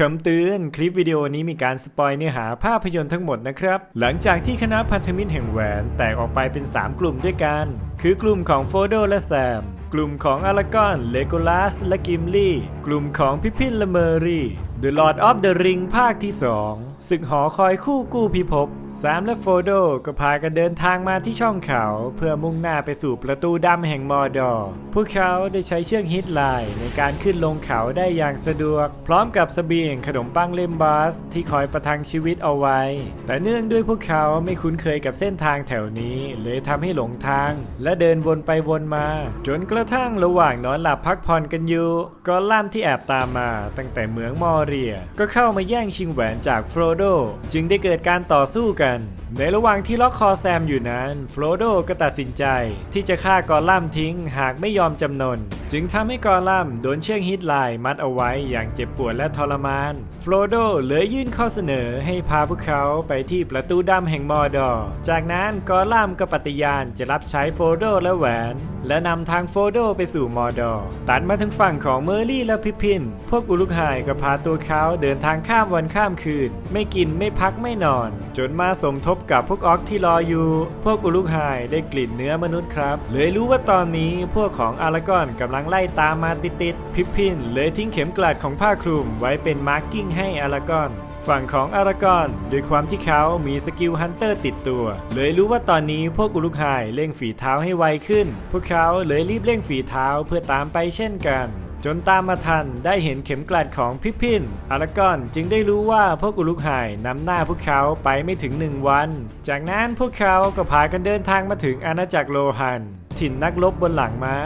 คำเตือนคลิปวิดีโอนี้มีการสปอยเนื้อหาภาพยนตร์ทั้งหมดนะครับ หลังจากที่คณะพันธมิตรแห่งแหวนแตกออกไปเป็น 3 กลุ่มด้วยกัน คือกลุ่มของโฟโดและแซม กลุ่มของอารากอน เลโกลัส และกิมลี่ กลุ่มของพิพินและเมอรี่ The Lord of the Ring ภาคที่ 2 ศึกหอคอยคู่กู้พิภพแซมและโฟโดก็พากันเดินทางมาที่ช่องเขา เพื่อมุ่งหน้าไปสู่ประตูดำแห่งมอร์ดอร์พวกเขาได้ใช้เชือกฮิตไลน์ในการขึ้นลงเขาได้อย่างสะดวก พร้อมกับเสบียงขนมปังเลมบัสที่คอยประทังชีวิตเอาไว้ แต่เนื่องด้วยพวกเขาไม่คุ้นเคยกับเส้นทางแถวนี้ เลยทำให้หลงทาง และเดินวนไปวนมา จนกระทั่งระหว่างนอนหลับพักผ่อนกันอยู่กอล่ามที่แอบตามมา ตั้งแต่เหมืองมอร์เรีย ก็เข้ามาแย่งชิงแหวนจากโฟรโดจึงได้เกิดการต่อสู้กัน ในระหว่างที่ล็อกคอแซมอยู่นั้นโฟรโดก็ตัดสินใจที่จะฆ่ากอลัมทิ้งหากไม่ยอมจำนน จึงทำให้กอลัมโดนเชือกฮิตไลน์มัดเอาไว้อย่างเจ็บปวดและทรมานโฟรโดเลยยื่นข้อเสนอให้พาพวกเขาไปที่ประตูดำแห่งมอร์ดอจากนั้นกอลัมก็ปฏิญาณจะรับใช้โฟรโดและแหวน และนำทางโฟโดไปสู่มอร์ดอตัดมาถึงฝั่งของเมอร์รี่และพิพิน พวกอุลุกไฮก็พาตัวเขาเดินทางข้ามวันข้ามคืนไม่กินไม่พักไม่นอน จนมาสมทบกับพวกออกที่รออยู่ พวกอุลุกไฮได้กลิ่นเนื้อมนุษย์ครับ เลยรู้ว่าตอนนี้พวกของอารากอนกำลังไล่ตามมาติดๆพิพินเลยทิ้งเข็มกลัดของผ้าคลุมไว้เป็นมาร์กิ้งให้อารากอนฝั่งของอารากอนด้วยความที่เขามีสกิลฮันเตอร์ติดตัว เลยรู้ว่าตอนนี้พวกอุลุกไฮเร่งฝีเท้าให้ไวขึ้น พวกเขาเลยรีบเร่งฝีเท้าเพื่อตามไปเช่นกัน จนตามมาทันได้เห็นเข็มกลัดของพิพินอารากอนจึงได้รู้ว่าพวกอุลุกไฮนำหน้าพวกเขาไปไม่ถึงหนึ่งวัน จากนั้นพวกเขาก็พากันเดินทางมาถึงอาณาจักรโลหันถิ่นนักรบบนหลังมา้า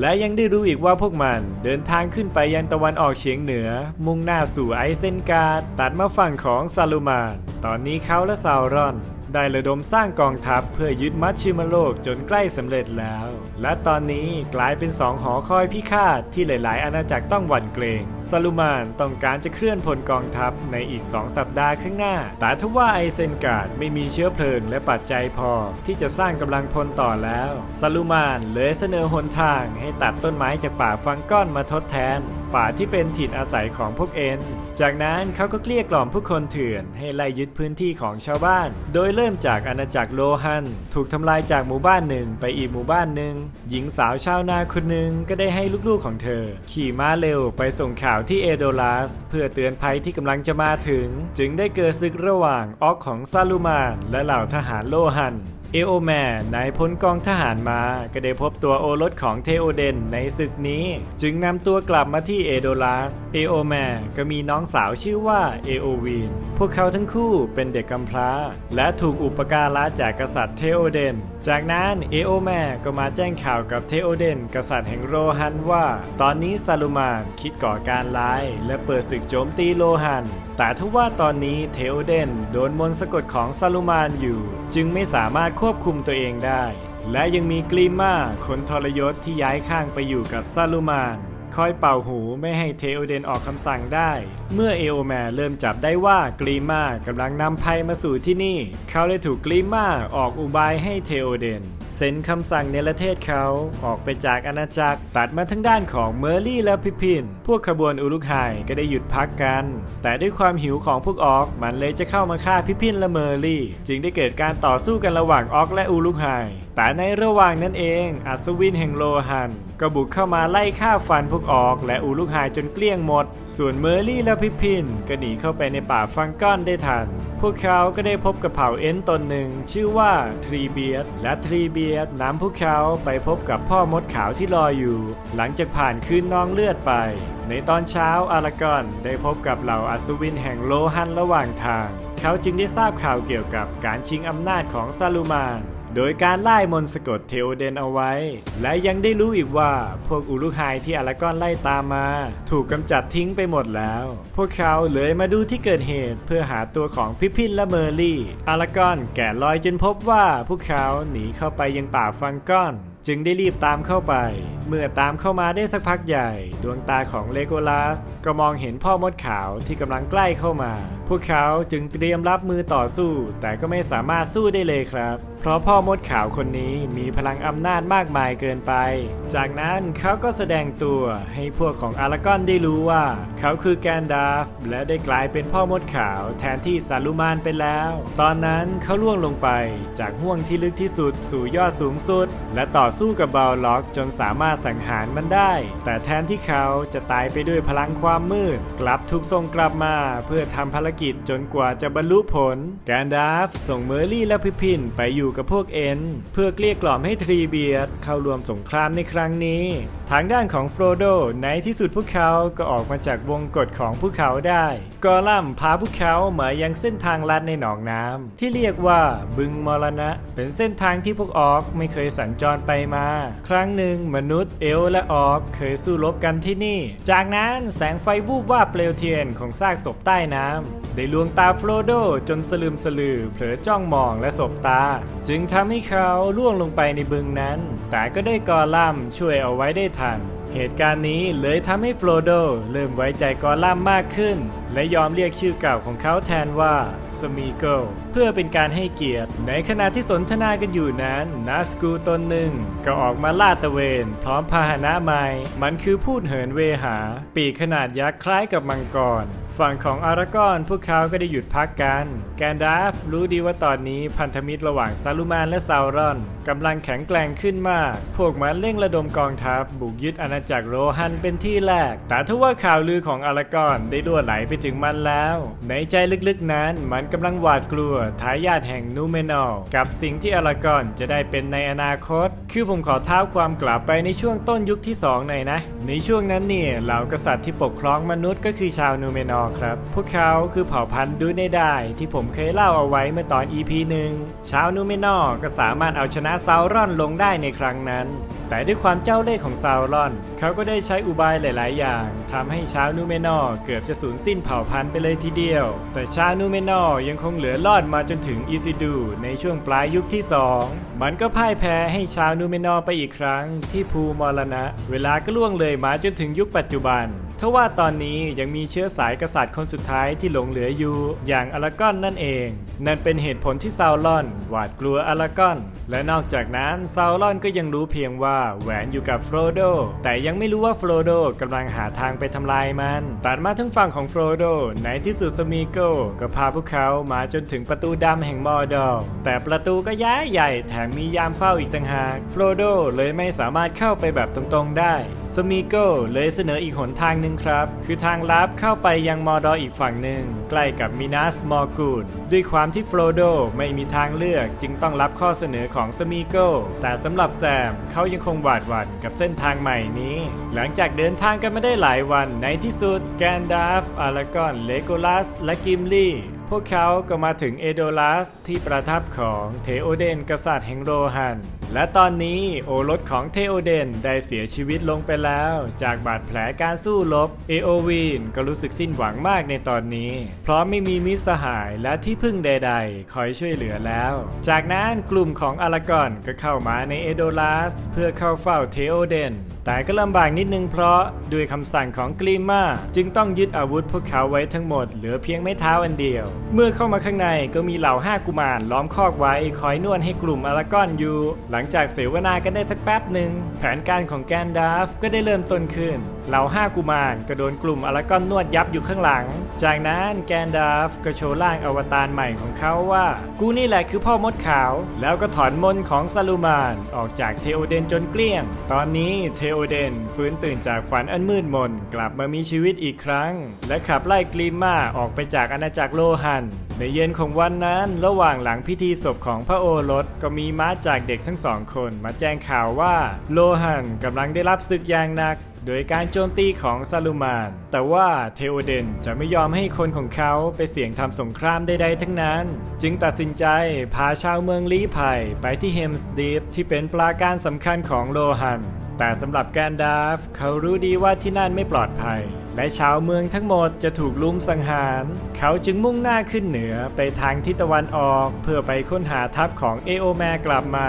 และยังได้รู้อีกว่าพวกมันเดินทางขึ้นไปยังตะวันออกเฉียงเหนือ มุ่งหน้าสู่ไอเซนการ์ดตัดมาฝั่งของซาลูมาน ตอนนี้เขาและซาวรอน ได้ระดมสร้างกองทัพเพื่อยึดมัชชิมาโลกจนใกล้สำเร็จแล้ว และตอนนี้กลายเป็นสองหอคอยพิฆาตที่หลายๆ อาณาจักรต้องหวั่นเกรงซาลูมานต้องการจะเคลื่อนพลกองทัพในอีก 2 สัปดาห์ข้างหน้า แต่ทว่าไอเซนการ์ดไม่มีเชื้อเพลิงและปัจจัยพอ ที่จะสร้างกำลังพลต่อแล้วซาลูมานเลยเสนอหนทางให้ตัดต้นไม้จากป่าฟังก้อนมาทดแทนป่าที่เป็นถิ่นอาศัยของพวกเอ็น จากนั้นเขาก็เกลี้ยกล่อมผู้คนเถื่อนให้ไล่ยึดพื้นที่ของชาวบ้าน โดยเริ่มจากอาณาจักรโลฮัน ถูกทำลายจากหมู่บ้านหนึ่งไปอีกหมู่บ้านหนึ่ง หญิงสาวชาวนาคนหนึ่งก็ได้ให้ลูกๆของเธอ ขี่ม้าเร็วไปส่งข่าวที่เอโดลัสเพื่อเตือนภัยที่กำลังจะมาถึง จึงได้เกิดศึกระหว่างออกของซาลูมานและเหล่าทหารโลฮัน เอโอแมนนายพลกองทหารมาก็ได้พบตัวโอรสของเทโอเดนในศึกนี้ จึงนำตัวกลับมาที่เอโดลัสเอโอแมนก็มีน้องสาวชื่อว่าเอโอวีนพวกเขาทั้งคู่เป็นเด็กกำพร้า และถูกอุปการะจากกษัตริย์เทโอเดน จากนั้นเอโอแมนก็มาแจ้งข่าวกับเทโอเดน กษัตริย์แห่งโรฮันว่า ตอนนี้ซาลูมานคิดก่อการร้าย และเปิดศึกโจมตีโลฮัน แต่ทว่าตอนนี้เทโอเดนโดนมนต์สะกดของซาลูมานอยู่ จึงไม่สามารถควบคุมตัวเองได้ และยังมีกลีมาคนทรยศที่ย้ายข้างไปอยู่กับซาลูมานคอยเป่าหูไม่ให้เทโอเดนออกคำสั่งได้ เมื่อเอโอแมเริ่มจับได้ว่ากลีมากำลังนำภัยมาสู่ที่นี่ เขาเลยถูกกลีมาออกอุบายให้เทโอเดน เซ็นคำสั่งเนรเทศเขาออกไปจากอาณาจักรตัดมาทั้งด้านของเมอร์ลี่และพิพิน พวกขบวนอุลุกไฮก็ได้หยุดพักกัน แต่ด้วยความหิวของพวกออกมันเลยจะเข้ามาฆ่าพิพินและเมอร์ลี่ จึงได้เกิดการต่อสู้กันระหว่างออกและอุลุกไฮแต่ในระหว่างนั้นเอง อัศวินแห่งโลหันก็บุกเข้ามาไล่ฆ่าฟันพวกออก และอุลุกไฮจนเกลี้ยงหมด ส่วนเมอร์ลี่และพิพินก็หนีเข้าไปในป่าฟังก้อนได้ทัน พวกเขาก็ได้พบกับเผ่าเอ็นตนหนึ่งชื่อว่าทรีเบียสและทรีเบียสนำพวกเขาไปพบกับพ่อมดขาวที่รออยู่ หลังจากผ่านคืนน้องเลือดไป ในตอนเช้าอารากอนได้พบกับเหล่าอัศวินแห่งโลหันระหว่างทาง เขาจึงได้ทราบข่าวเกี่ยวกับการชิงอำนาจของซาลูมาน โดยการไล่มนสะกดเทโอเดนเอาไว้ และยังได้รู้อีกว่าพวกอุลุไฮที่อารากอนไล่ตามมา ถูกกำจัดทิ้งไปหมดแล้ว พวกเขาเลยมาดูที่เกิดเหตุเพื่อหาตัวของพิพินและเมอร์ลี่อารากอนแกะรอยจนพบว่าพวกเขาหนีเข้าไปยังป่าฟังก้อนจึงได้รีบตามเข้าไป เมื่อตามเข้ามาได้สักพักใหญ่ ดวงตาของเลโกลัสก็มองเห็นพ่อมดขาวที่กำลังใกล้เข้ามา พวกเขาจึงเตรียมรับมือต่อสู้ แต่ก็ไม่สามารถสู้ได้เลยครับ เพราะพ่อมดขาวคนนี้มีพลังอำนาจมากมายเกินไป จากนั้นเขาก็แสดงตัวให้พวกของอารากอนได้รู้ว่า เขาคือแกนดาฟและได้กลายเป็นพ่อมดขาวแทนที่ซาลูมานไปแล้ว ตอนนั้นเขาล่วงลงไปจากห่วงที่ลึกที่สุดสู่ยอดสูงสุด และต่อสู้กับบาลล็อกจนสามารถสังหารมันได้ แต่แทนที่เขาจะตายไปด้วยพลังความมืด กลับถูกส่งกลับมาเพื่อทำภารกิจจนกว่าจะบรรลุผลแกนดาฟส่งเมอร์ลี่และพิพินไปอยู่กับพวกเอ็น เพื่อเกลี้ยกล่อมให้ทรีเบียร์เข้าร่วมสงครามในครั้งนี้ ทางด้านของโฟรโดในที่สุดพวกเขาก็ออกมาจากวงกฏของพวกเขาได้ กอลัมพาพวกเขามายังเส้นทางลัดในหนองน้ำที่เรียกว่าบึงมรณะ เป็นเส้นทางที่พวกออกไม่เคยสัญจรไปมา ครั้งหนึ่งมนุษย์เอลและออกเคยสู้รบกันที่นี่ จากนั้นแสงไฟวูบว่าบเปลวเทียนของซากศพใต้น้ำ ได้ลวงตาโฟรโดจนสลืมสลือ เผลอจ้องมองและสบตา จึงทำให้เขาล่วงลงไปในบึงนั้น แต่ก็ได้กอลัมช่วยเอาไว้ได้ทัน เหตุการณ์นี้เลยทำให้โฟลโดเริ่มไว้ใจกอลัมมากขึ้น และยอมเรียกชื่อเก่าของเขาแทนว่าสมีเกลเพื่อเป็นการให้เกียรติ ในขณะที่สนทนากันอยู่นั้นนาสกูตนหนึ่งก็ออกมาลาดตะเวนพร้อมพาหนะใหม่ มันคือพูดเหินเวหา ปีกขนาดยักษ์คล้ายกับมังกร ฝั่งของอารากอนพวกเขาก็ได้หยุดพักกัน แกนดาฟรู้ดีว่าตอนนี้พันธมิตรระหว่างซาลูมานและซาวรอนกำลังแข็งแกร่งขึ้นมาก พวกมันเร่งระดมกองทัพบุกยึดอาณาจักรโรฮันเป็นที่แรก แต่ทว่าข่าวลือของอารากอนได้ล่วไหลไปถึงมันแล้ว ในใจลึกๆนั้นมันกำลังหวาดกลัวทายาทแห่งนูเมนอลกับสิ่งที่อารากอนจะได้เป็นในอนาคต คือผมขอเท้าความกลับไปในช่วงต้นยุคที่สองหน่อยนะ ในช่วงนั้นเนี่ยเหล่ากษัตริย์ที่ปกครองมนุษย์ก็คือชาวนูเมนอลครับ พวกเขาคือเผ่าพันธุ์ดูในได้ที่ผมเคยเล่าเอาไว้เมื่อตอน EP หนึ่งชาวนูเมนอก็สามารถเอาชนะซาวรอนลงได้ในครั้งนั้น แต่ด้วยความเจ้าเล่ห์ของซาวรอน เขาก็ได้ใช้อุบายหลาย ๆ อย่างทำให้ชาวนูเมนอเกือบจะสูญสิ้นเผ่าพันธุ์ไปเลยทีเดียว แต่ชาวนูเมนอยังคงเหลือรอดมาจนถึงอีซิดูในช่วงปลายยุคที่ 2 มันก็พ่ายแพ้ให้ชาวนูเมนอไปอีกครั้ง ที่ภูมรณะ เวลาก็ล่วงเลยมาจนถึงยุคปัจจุบัน ทว่าตอนนี้ยังมีเชื้อสายกษัตริย์คนสุดท้ายที่หลงเหลืออยู่ อย่างอารากอนนั่นเอง นั่นเป็นเหตุผลที่ซาวลอน หวาดกลัวอารากอน และนอกจากนั้นซาวลอนก็ยังรู้เพียงว่าแหวนอยู่กับโฟรโดแต่ยังไม่รู้ว่าโฟรโดกำลังหาทางไปทำลายมันตัดมาทั้งฝั่งของโฟรโดในที่สุดสมีโกก็พาพวกเขามาจนถึงประตูดำแห่งมอร์ดอแต่ประตูก็ย้ายใหญ่แถมมียามเฝ้าอีกต่างหากโฟรโดเลยไม่สามารถเข้าไปแบบตรงๆได้สมีโกเลยเสนออีกหนทางหนึ่งครับ คือทางลับเข้าไปยังมอร์ดอร์อีกฝั่งหนึ่ง ใกล้กับมินัสมอร์กูดด้วยความที่โฟรโดไม่มีทางเลือกจึงต้องรับข้อเสนอของสมีโกแต่สำหรับแซมเขายังคงหวาดหวั่นกับเส้นทางใหม่นี้ หลังจากเดินทางกันมาได้หลายวันในที่สุดแกนดาฟอารากอนเลโกลัสและกิมลี่พวกเขาก็มาถึงเอโดลัสที่ประทับของเทโอเดนกษัตริย์แห่งโรฮัน และตอนนี้โอรสของเทโอเดนได้เสียชีวิตลงไปแล้ว จากบาดแผลการสู้รบเอโอวีนก็รู้สึกสิ้นหวังมากในตอนนี้ เพราะไม่มีมิตรสหายและที่พึ่งใดๆ คอยช่วยเหลือแล้ว จากนั้นกลุ่มของอารากอนก็เข้ามาในเอโดลัสเพื่อเข้าเฝ้าเทโอเดน แต่ก็ลำบากนิดนึงเพราะด้วยคำสั่งของกลีมาจึงต้องยึดอาวุธพวกเขาไว้ทั้งหมดเหลือเพียงไม้เท้าอันเดียว เมื่อเข้ามาข้างในก็มีเหล่าห้ากุมารล้อมคอกไว้คอยนวดให้กลุ่มอารากอนอยู่หลังจากเสวนากันได้สักแป๊บหนึ่งแผนการของแกนดาฟก็ได้เริ่มต้นขึ้น เหล่าห้ากุมารก็โดนกลุ่มอารากอนนวดยับอยู่ข้างหลัง จากนั้นแกนดาฟก็โชว์ร่างอวตารใหม่ของเขาว่า กูนี่แหละคือพ่อมดขาว แล้วก็ถอนมนของซาลูมานออกจากเทโอเดนจนเกลี้ยง ตอนนี้เทโอเดนฟื้นตื่นจากฝันอันมืดมนกลับมามีชีวิตอีกครั้ง และขับไล่กลีมาออกไปจากอาณาจักรโลหัน ในเย็นของวันนั้นระหว่างหลังพิธีศพของพระโอรสก็มีม้าจากเด็กทั้งสองคนมาแจ้งข่าวว่า โลหันกำลังได้รับศึกอย่างหนัก โดยการโจมตีของซาลูมาน แต่ว่าเทโอเดนจะไม่ยอมให้คนของเขาไปเสี่ยงทำสงครามใดๆทั้งนั้น จึงตัดสินใจพาชาวเมืองลี้ภัยไปที่เฮมส์ดีฟที่เป็นปราการสำคัญของโลหัน แต่สำหรับแกนดาฟเขารู้ดีว่าที่นั่นไม่ปลอดภัย และชาวเมืองทั้งหมดจะถูกลุมสังหาร เขาจึงมุ่งหน้าขึ้นเหนือไปทางทิศตะวันออก เพื่อไปค้นหาทัพของเอโอแมกลับมา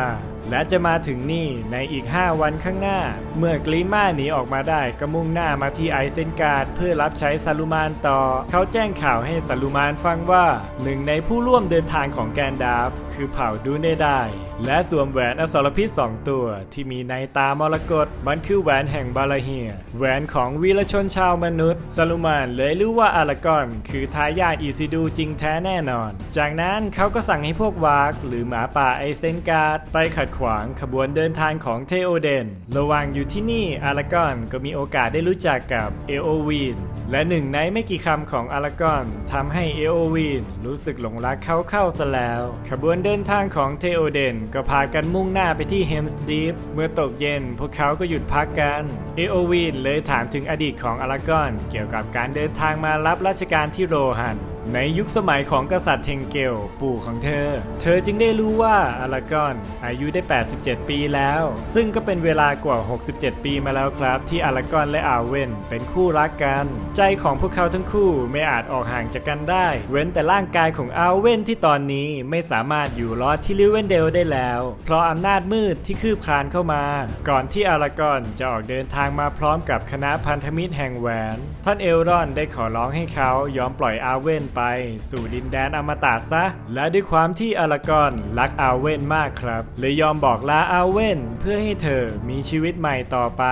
และจะมาถึงนี่ในอีก 5 วันข้างหน้า เมื่อกลีม่าหนีออกมาได้ก็มุ่งหน้ามาที่ไอเซนการ์ดเพื่อรับใช้ซาลูมานต่อ เขาแจ้งข่าวให้ซาลูมานฟังว่า หนึ่งในผู้ร่วมเดินทางของแกนดาฟ คือเผ่าดูเนได้ และสวมแหวนอสรพิษสองตัว ที่มีในตามรกตมันคือแหวนแห่งบาลาเฮีย แหวนของวีรชนชาวมนุษย์ซาลูมานเลยรู้ว่าอารากอน คือทายาทอีซิดูจริงแท้แน่นอน จากนั้นเขาก็สั่งให้พวกวากหรือหมาป่าไอเซนการ์ดไปขัดขวางขบวนเดินทางของเทโอเดน ระหว่างอยู่ที่นี่อารากอนก็มีโอกาสได้รู้จักกับเอโอวีน และหนึ่งในไม่กี่คำของอารากอนทำให้เอโอวีนรู้สึกหลงรักเขาเข้าซะแล้ว ขบวนเดินทางของเทโอเดนก็พากันมุ่งหน้าไปที่เฮมส์ดีฟเมื่อตกเย็นพวกเขาก็หยุดพักกันเอโอวีนเลยถามถึงอดีตของอารากอน เกี่ยวกับการเดินทางมารับราชการที่โรฮัน ในยุคสมัยของกษัตริย์เทงเกล ปู่ของเธอ เธอจึงได้รู้ว่าอารากอนอายุได้ 87 ปีแล้ว ซึ่งก็เป็นเวลากว่า 67 ปีมาแล้วครับ ที่อารากอนและอาเวนเป็นคู่รักกัน ใจของพวกเขาทั้งคู่ไม่อาจออกห่างจากกันได้ เว้นแต่ร่างกายของอาเวนที่ตอนนี้ไม่สามารถอยู่รอดที่ลิเวนเดลได้แล้ว เพราะอำนาจมืดที่คืบคลานเข้ามา ก่อนที่อารากอนจะออกเดินทางมาพร้อมกับคณะพันธมิตรแห่งแหวน ท่านเอลรอนได้ขอร้องให้เขายอมปล่อยอาเวนไปสู่ดินแดนอมตะซะ และด้วยความที่อารากอนรักอาเวนมากครับ เลยยอมบอกลาอาเวนเพื่อให้เธอมีชีวิตใหม่ต่อไป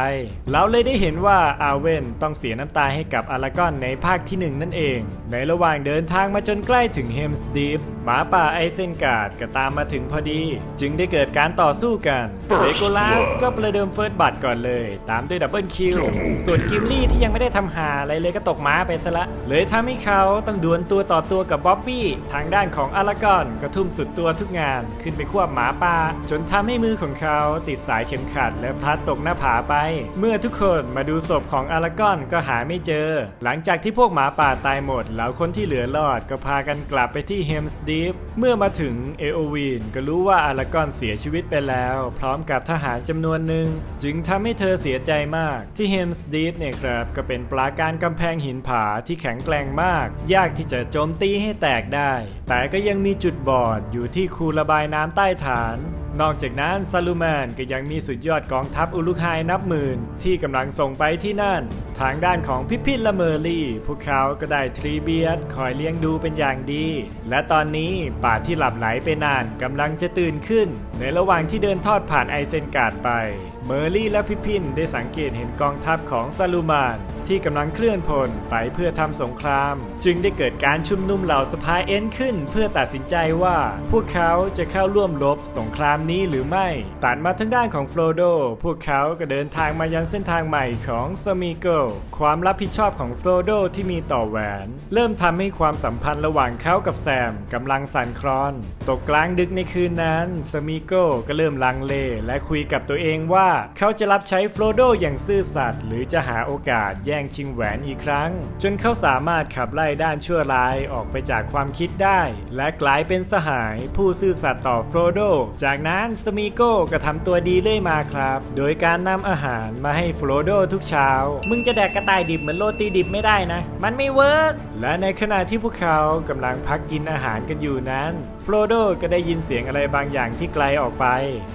เราเลยได้เห็นว่าอาเวนต้องเสียน้ำตาให้กับอารากอนในภาคที่หนึ่งนั่นเอง ในระหว่างเดินทางมาจนใกล้ถึงเฮมส์ดีฟหมาป่าไอเซนการ์ดก็ตามมาถึงพอดี จึงได้เกิดการต่อสู้กันเลโกลาสก็ประเดิมเฟิร์สบัตก่อนเลย ตามด้วยดับเบิลคิวส่วนกิมลี่ที่ยังไม่ได้ทำหาอะไรเลยก็ตกม้าไปซะละเลยทำให้เขาต้องดวลตัวต่อตัวกับบ๊อบบี้ ทางด้านของอารากอนก็ทุ่มสุดตัวทุกงาน ขึ้นไปควบหมาป่า จนทำให้มือของเขาติดสายเข็มขัด และพลัดตกหน้าผาไป เมื่อทุกคนมาดูศพของอารากอนก็หาไม่เจอ หลังจากที่พวกหมาป่าตายหมด แล้วคนที่เหลือรอดก็พากันกลับไปที่เฮมส์ดีฟเมื่อมาถึงเอโอวีนก็รู้ว่าอารากอนเสียชีวิตไปแล้ว พร้อมกับทหารจำนวนหนึ่งจึงทำให้เธอเสียใจมากที่เฮมส์ดีฟเนี่ยครับก็เป็นปราการกำแพงหินผาที่แข็งแกร่งมาก ยากที่จะโจมตีให้แตกได้ แต่ก็ยังมีจุดบอดอยู่ที่คูระบายน้ำใต้ฐาน นอกจากนั้นซาลูแมนก็ยังมีสุดยอดกองทัพอุลุกไฮนับหมื่น ที่กำลังส่งไปที่นั่น ทางด้านของพิพิธละเมอร์ลี่ พวกเขาก็ได้ทรีเบียสคอยเลี้ยงดูเป็นอย่างดี และตอนนี้ป่าที่หลับไหลไปนานกำลังจะตื่นขึ้น ในระหว่างที่เดินทอดผ่านไอเซนการ์ดไป เมอร์ลี่และพิพินได้สังเกตเห็นกองทัพของซาลูมาน ที่กำลังเคลื่อนพลไปเพื่อทำสงคราม จึงได้เกิดการชุมนุมเหล่าสภาเอ็นขึ้น เพื่อตัดสินใจว่า พวกเขาจะเข้าร่วมรบสงครามนี้หรือไม่ตัดมาทางด้านของโฟลโดพวกเขาก็เดินทางมายังเส้นทางใหม่ของสมิโกความรับผิดชอบของโฟลโดที่มีต่อแหวน เริ่มทำให้ความสัมพันธ์ระหว่างเขากับแซมกำลังสั่นคลอน ตกกลางดึกในคืนนั้นสมิโกก็เริ่มลังเลและคุยกับตัวเองว่าเขาจะรับใช้โฟลโดอย่างซื่อสัตย์หรือจะหาโอกาสแย่งชิงแหวนอีกครั้ง จนเขาสามารถขับไล่ด้านชั่วร้ายออกไปจากความคิดได้ และกลายเป็นสหายผู้ซื่อสัตย์ต่อโฟลโด จากนั้นสมิโกก็ทำตัวดีเรื่อยมาครับ โดยการนำอาหารมาให้โฟลโดทุกเช้า มึงจะแดกกระต่ายดิบเหมือนโรตีดิบไม่ได้นะ มันไม่เวิร์กและในขณะที่พวกเขากำลังพักกินอาหารกันอยู่นั้น ฟลโดก็ได้ยินเสียงอะไรบางอย่างที่ไกลออกไป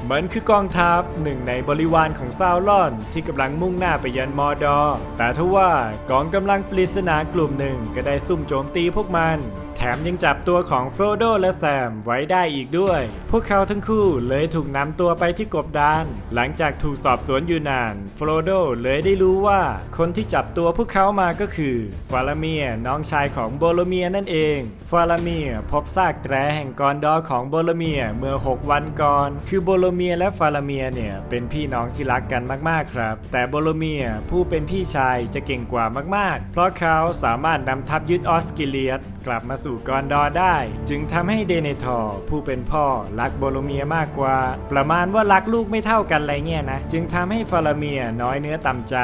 เหมือนคือกองทัพหนึ่งในบริวารของซาวลอน ที่กำลังมุ่งหน้าไปยันมอดอ แต่ทว่ากองกำลังปริศนากลุ่มหนึ่งก็ได้ซุ่มโจมตีพวกมัน ถมยังจับตัวของโฟรโดและแซมไว้ได้อีกด้วย พวกเขาทั้งคู่เลยถูกนำตัวไปที่กบดาน หลังจากถูกสอบสวนอยู่นานโฟรโดเลยได้รู้ว่าคนที่จับตัวพวกเขามาก็คือฟาลาเมียน้องชายของโบโลเมียนั่นเองฟาลาเมียพบซากแตรแห่งกอนดอของโบโลเมียเมื่อ 6 วันก่อน คือโบโลเมียและฟาลาเมียเนี่ยเป็นพี่น้องที่รักกันมากๆครับ แต่โบโลเมียผู้เป็นพี่ชายจะเก่งกว่ามากๆ เพราะเขาสามารถนำทัพยึดออสกิเลียสกลับมาสู่กอนดอได้ จึงทำให้เดเนทอร์ผู้เป็นพ่อรักโบโลเมียมากกว่า ประมาณว่ารักลูกไม่เท่ากันอะไรเงี้ยนะ จึงทำให้ฟาลาเมียน้อยเนื้อต่ำใจ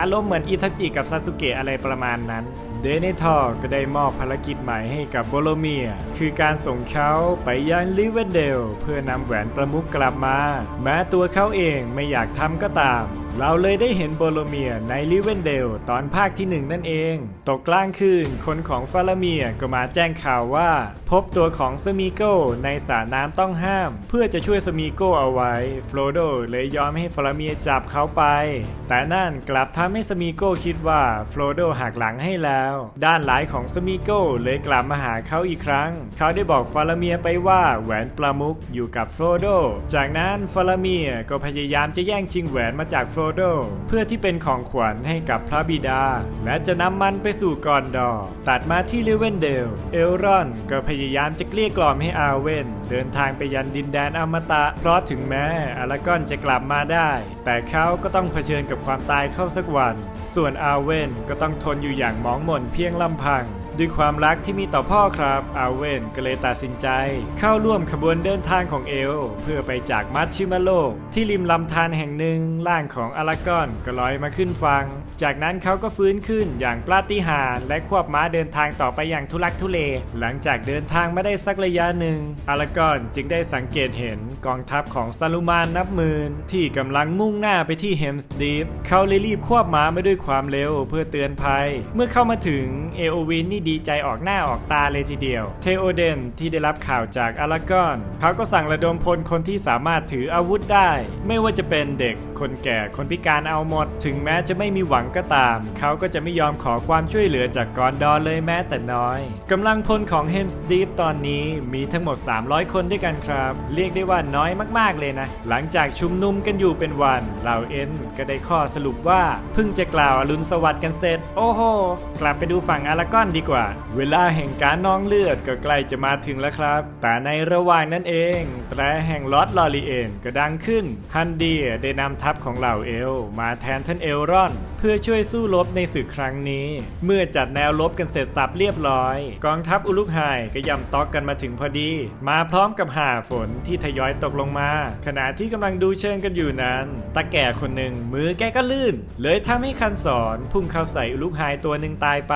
อารมณ์เหมือนอิทาจิกับซาสุเกะอะไรประมาณนั้นเดเนทอร์ก็ได้มอบภารกิจใหม่ให้กับโบโลเมีย คือการส่งเขาไปยังลิเวนเดล เพื่อนำแหวนประมุขกลับมา แม้ตัวเขาเองไม่อยากทำก็ตาม เราเลยได้เห็นโบโลเมียในลิเวนเดลตอนภาคที่หนึ่งนั่นเอง ตกกลางคืน คนของฟาลาเมียก็มาแจ้งข่าวว่า พบตัวของสมีโกในสระน้ำต้องห้าม เพื่อจะช่วยสมีโกเอาไว้โฟลโดเลยยอมให้ฟาลาเมียจับเขาไป แต่นั่นกลับทำให้สมีโกคิดว่าโฟลโดหักหลังให้แล้ว ด้านหลายของสมีโกเลยกลับมาหาเขาอีกครั้ง เขาได้บอกฟาลาเมียไปว่าแหวนปลามุกอยู่กับโฟลโดจากนั้นฟาลาเมียก็พยายามจะแย่งชิงแหวนมาจากโฟลโด เพื่อที่เป็นของขวัญให้กับพระบิดา และจะนำมันไปสู่กอนดอร์ตัดมาที่ลิเวนเดล เอลรอนก็พยายามจะเกลี้ยกล่อมให้อาเวน เดินทางไปยันดินแดนอมตะ เพราะถึงแม้อารากอนจะกลับมาได้ แต่เขาก็ต้องเผชิญกับความตายเข้าสักวัน ส่วนอาเวนก็ต้องทนอยู่อย่างมองหม่นเพียงลำพัง ด้วยความรักที่มีต่อพ่อครับอาเวนก็เลยตัดสินใจ เข้าร่วมขบวนเดินทางของเอล เพื่อไปจากมัชชิมาโลก ที่ริมลำธารแห่งหนึ่งร่างของอารากอนก็ลอยมาขึ้นฟัง จากนั้นเขาก็ฟื้นขึ้นอย่างปาฏิหาริย์และควบม้าเดินทางต่อไปอย่างทุลักทุเล หลังจากเดินทางมาได้สักระยะหนึ่งอารากอนจึงได้สังเกตเห็นกองทัพของซาลูมานนับหมื่นที่กำลังมุ่งหน้าไปที่เฮมสตีฟเขาเลยรีบควบม้ามาด้วยความเร็วเพื่อเตือนภัย เมื่อเข้ามาถึงเอโอวินนี่ดีใจออกหน้าออกตาเลยทีเดียว เทโอเดนที่ได้รับข่าวจากอารากอนเขาก็สั่งระดมพลคนที่สามารถถืออาวุธได้ ไม่ว่าจะเป็นเด็ก คนแก่ คนพิการเอาหมด ถึงแม้จะไม่มีหวังก็ตาม เขาก็จะไม่ยอมขอความช่วยเหลือจากกอนดอร์เลยแม้แต่น้อยกำลังพลของเฮมสตีฟตอนนี้มีทั้งหมด 300 คนด้วยกันครับ เรียกได้ว่าน้อยมากๆเลยนะ หลังจากชุมนุมกันอยู่เป็นวันเหล่าเอ็นก็ได้ข้อสรุปว่าเพิ่งจะกล่าวอรุณสวัสดิ์กันเสร็จ โอ้โห กลับไปดูฝั่งอารากอนดีกว่าเวลาแห่งการนองเลือดก็ใกล้จะมาถึงแล้วครับ แต่ในระหว่างนั้นเอง แตรแห่งลอตลอรีเอนก็ดังขึ้น ฮันเดียได้นำทัพของเหล่าเอล มาแทนท่านเอลรอน เพื่อช่วยสู้รบในศึกครั้งนี้ เมื่อจัดแนวรบกันเสร็จสับเรียบร้อย กองทัพอุลุกไฮก็ย่ำตอกกันมาถึงพอดี มาพร้อมกับหาฝนที่ทยอยตกลงมา ขณะที่กำลังดูเชิงกันอยู่นั้น ตาแก่คนหนึ่งมือแกก็ลื่น เลยทำให้คันสอนพุ่งเข้าใส่อุลุกไฮตัวหนึ่งตายไป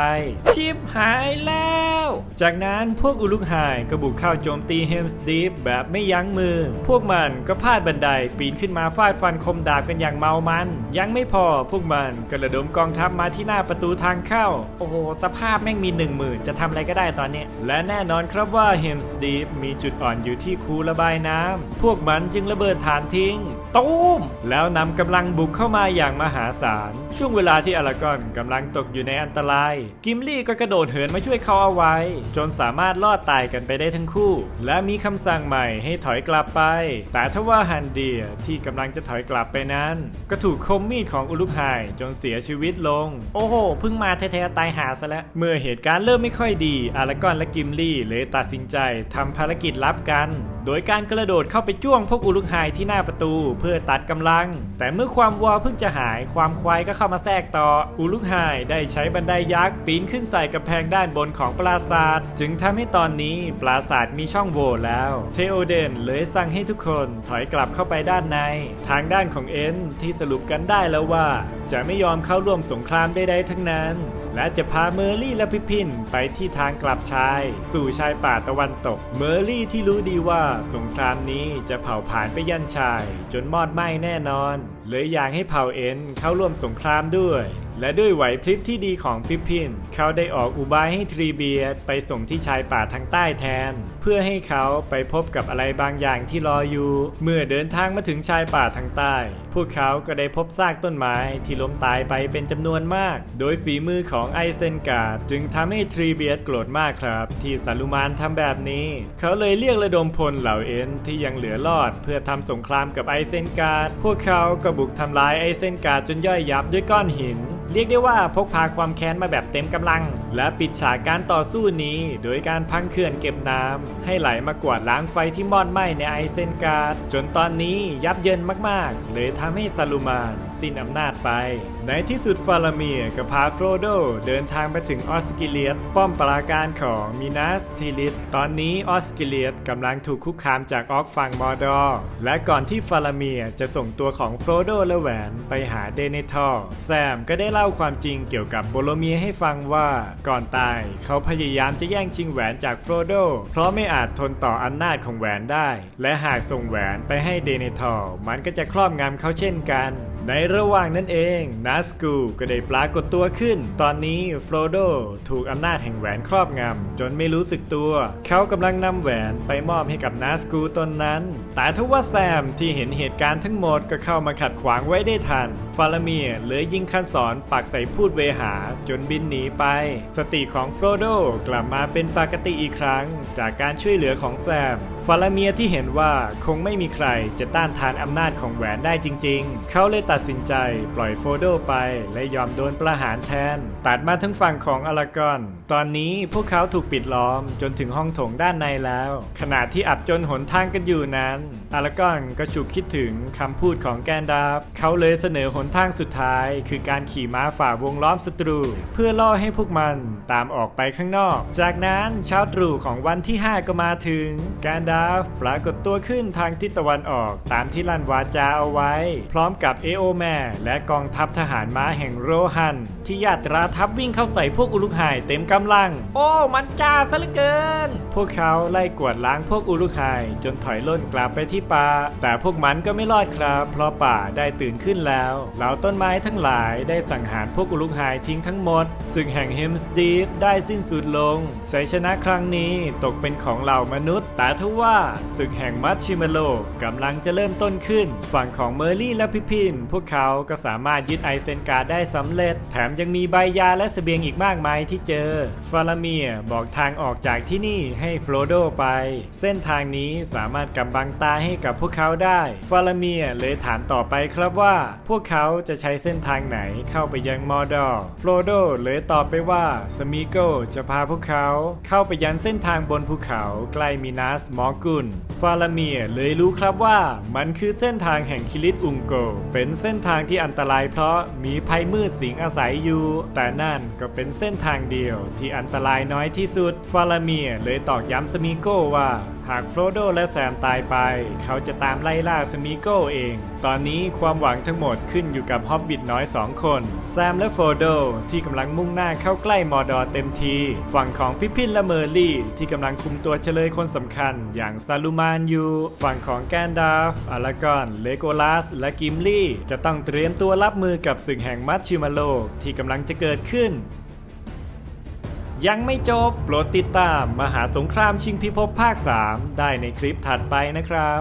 ชิปหายแล้ว จากนั้นพวกอุลุกไฮก็บุกเข้าโจมตีเฮมสตีฟแบบไม่ยั้งมือ พวกมันก็พาดบันไดปีนขึ้นมาฟาดฟันคมดาบกันอย่างเมามัน ยังไม่พอพวกมันก็ระดมกองทัพมาที่หน้าประตูทางเข้า โอ้โห สภาพแม่งมีหนึ่งหมื่นจะทำอะไรก็ได้ตอนนี้ และแน่นอนครับว่าเฮมสตีฟมีจุดอ่อนอยู่ที่คูระบายน้ำพวกมันจึงระเบิดฐานทิ้ง ตูมแล้วนำกำลังบุกเข้ามาอย่างมหาศาล ช่วงเวลาที่อารากอนกำลังตกอยู่ในอันตราย กิมลี่ก็กระโดดเหินมาช่วยเขาเอาไว้ จนสามารถรอดตายกันไปได้ทั้งคู่ และมีคำสั่งใหม่ให้ถอยกลับไป แต่ทว่าฮันเดียที่กำลังจะถอยกลับไปนั้น ก็ถูกคมมีดของอุลุกไฮจนเสียชีวิตลง โอ้โหเพิ่งมาแท้ๆตายหาซะแล้วเมื่อเหตุการณ์เริ่มไม่ค่อยดีอารากอนและกิมลี่เลยตัดสินใจทำภารกิจลับกัน โดยการกระโดดเข้าไปจ้วงพวกอุลุกไฮที่หน้าประตูเพื่อตัดกำลัง แต่เมื่อความวัวเพิ่งจะหายความควายก็เข้ามาแทรกต่ออุลุกไฮได้ใช้บันไดยักษ์ปีนขึ้นใส่กำแพงด้านบนของปราสาท จึงทำให้ตอนนี้ปราสาทมีช่องโหว่แล้ว เทโอเดนเลยสั่งให้ทุกคนถอยกลับเข้าไปด้านใน ทางด้านของเอ็นที่สรุปกันได้แล้วว่า จะไม่ยอมเข้าร่วมสงครามใดๆทั้งนั้น และจะพาเมอร์ลี่และพิพินไปที่ทางกลับชาย สู่ชายป่าตะวันตก เมอร์ลี่ที่รู้ดีว่าสงครามนี้จะเผาผลาญไปยันชาย จนมอดไหม้แน่นอนเลยอยากให้เผ่าเอ็นเข้าร่วมสงครามด้วย และด้วยไหวพริบที่ดีของพิพิน เขาได้ออกอุบายให้ทรีเบียร์ไปส่งที่ชายป่าทางใต้แทน เพื่อให้เขาไปพบกับอะไรบางอย่างที่รออยู่ เมื่อเดินทางมาถึงชายป่าทางใต้ พวกเขาก็ได้พบซากต้นไม้ที่ล้มตายไปเป็นจำนวนมาก โดยฝีมือของไอเซนการ์ดจึงทำให้ทรีเบียร์โกรธมากครับ ที่ซาลูมานทำแบบนี้ เขาเลยเรียกระดมพลเหล่าเอ็นที่ยังเหลือรอด เพื่อทำสงครามกับไอเซนการ์ดพวกเขาก็บุกทำลายไอเส้นกาดจนย่อยยับด้วยก้อนหิน เรียกได้ว่าพกพาความแค้นมาแบบเต็มกำลัง และปิดฉากการต่อสู้นี้ โดยการพังเขื่อนเก็บน้ำให้ไหลมากวาดล้างไฟที่มอดไหม้ในไอเซนการ์ดจนตอนนี้ยับเยินมากๆ เลยทำให้ซาลูมานสิ้นอำนาจไป ในที่สุดฟาลาเมียก็พาโฟรโดเดินทางไปถึงออสกิเลียสป้อมปราการของมินัสทิลิสตอนนี้ออสกิเลียสกำลังถูกคุกคามจากออกฝั่งมอร์ดอและก่อนที่ฟาลาเมียจะส่งตัวของโฟรโดและแหวนไปหาเดเนทอร์แซมก็ได้เล่าาความจริงเกี่ยวกับโบโลเมียให้ฟังว่าก่อนตายเขาพยายามจะแย่งชิงแหวนจากโฟรโดเพราะไม่อาจทนต่ออำนาจของแหวนได้ และหากส่งแหวนไปให้เดเนทอร์มันก็จะครอบงำเขาเช่นกัน ในระหว่างนั้นเองนาสกูก็ได้ปรากฏตัวขึ้น ตอนนี้โฟรโดถูกอำนาจแห่งแหวนครอบงำจนไม่รู้สึกตัว เขากำลังนำแหวนไปมอบให้กับนาสกูตนนั้น แต่ทว่าแซมที่เห็นเหตุการณ์ทั้งหมดก็เข้ามาขัดขวางไว้ได้ทัน ฟาลาเมียเลยยิงคันศรปักใส่พูดเวหาจนบินหนีไป สติของโฟรโดกลับมาเป็นปกติอีกครั้ง จากการช่วยเหลือของแซม ฟาลาเมียที่เห็นว่าคงไม่มีใครจะต้านทานอำนาจของแหวนได้จริง ๆ เขาเลยตัดสินใจปล่อยโฟโดไปและยอมโดนประหารแทน ตัดมาทั้งฝั่งของอลากอน ตอนนี้พวกเขาถูกปิดล้อมจนถึงห้องโถงด้านในแล้ว ขณะที่อับจนหนทางกันอยู่นั้น อลากอนก็ฉุกคิดถึงคำพูดของแกนดาฟเขาเลยเสนอหนทางสุดท้าย คือการขี่ม้าฝ่าวงล้อมศัตรู เพื่อล่อให้พวกมันตามออกไปข้างนอก จากนั้นเช้าตรู่ของวันที่ 5 ก็มาถึง แกนดาฟปรากฏตัวขึ้นทางทิศตะวันออกตามที่ลันวาจาเอาไว้ พร้อมกับเอโอแมและกองทัพทหารม้าแห่งโรฮัน ที่ญาตราทัพวิ่งเข้าใส่พวกอุลุกหายเต็มกำลัง โอ้มันจ้าซะเหลือเกิน พวกเขาไล่กวดล้างพวกอุลุกหายจนถอยล่นกลับไปที่ป่าแต่พวกมันก็ไม่รอดครับ เพราะป่าได้ตื่นขึ้นแล้วเหล่าต้นไม้ทั้งหลายได้สังหารพวกอุลุกหายทิ้งทั้งหมดศึกแห่งเฮมสตีฟได้สิ้นสุดลงชัยชนะครั้งนี้ตกเป็นของเหล่ามนุษย์ แต่ทว่าศึกแห่งมัชชิเมโลกำลังจะเริ่มต้นขึ้น ฝั่งของเมอร์ลี่และพิพินพวกเขาก็สามารถยึดไอเซนการ์ดได้สำเร็จ แถมยังมีใบยาและเสบียงอีกมากมายที่เจอ ฟาลาเมียบอกทางออกจากที่นี่ให้โฟโรโดไป เส้นทางนี้สามารถกำบังตาให้กับพวกเขาได้ ฟาลาเมียเลยถามต่อไปครับว่า พวกเขาจะใช้เส้นทางไหนเข้าไปยังมอร์ดอร์โฟโรโดเลยตอบไปว่าสมิโกจะพาพวกเขา เข้าไปยังเส้นทางบนภูเขาใกล้มินัสมอร์กุนฟาลาเมียเลยรู้ครับว่ามันคือเส้นทางแห่งคิริตอุงโก เป็นเส้นทางที่อันตรายเพราะมีภัยมืดสิงอาศัยอยู่ แต่นั่นก็เป็นเส้นทางเดียวที่อันตรายน้อยที่สุดฟาลาเมียเลยตอกย้ำสมิโกว่าากโฟรโดและแซมตายไป เขาจะตามไล่ล่าสมิโกเอง ตอนนี้ความหวังทั้งหมดขึ้นอยู่กับฮอบบิทน้อยสองคน แซมและโฟรโดที่กำลังมุ่งหน้าเข้าใกล้มอร์ดอร์เต็มที ฝั่งของพิพินและเมอร์ลี่ ที่กำลังคุมตัวเฉลยคนสำคัญ อย่างซาลูมานอยู่ฝั่งของแกนดาฟอารากอนเลโกลัสและกิมลี่ จะต้องเตรียมตัวรับมือกับศึกแห่งมัชชิมาโลกที่กำลังจะเกิดขึ้น ยังไม่จบโปรดติดตามมหาสงครามชิงพิภพภาค 3 ได้ในคลิปถัดไปนะครับ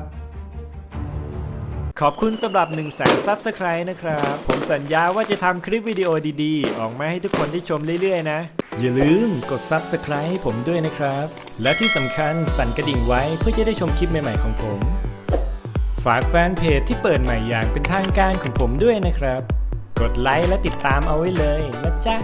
ขอบคุณสำหรับ1 0 0 0 0แสนซับสไครต์นะครับ ผมสัญญาว่าจะทำคลิปวิดีโอดีๆ ออกมาให้ทุกคนได้ชมเรื่อยๆนะ อย่าลืมกด Subscribe ผมด้วยนะครับ และที่สำคัญสั่นกระดิ่งไว้เพื่อจะได้ชมคลิปใหม่ๆของผม ฝากแฟนเพจที่เปิดใหม่อย่างเป็นทางการของผมด้วยนะครับ กดไลค์และติดตามเอาไว้เลยนะจ๊ะ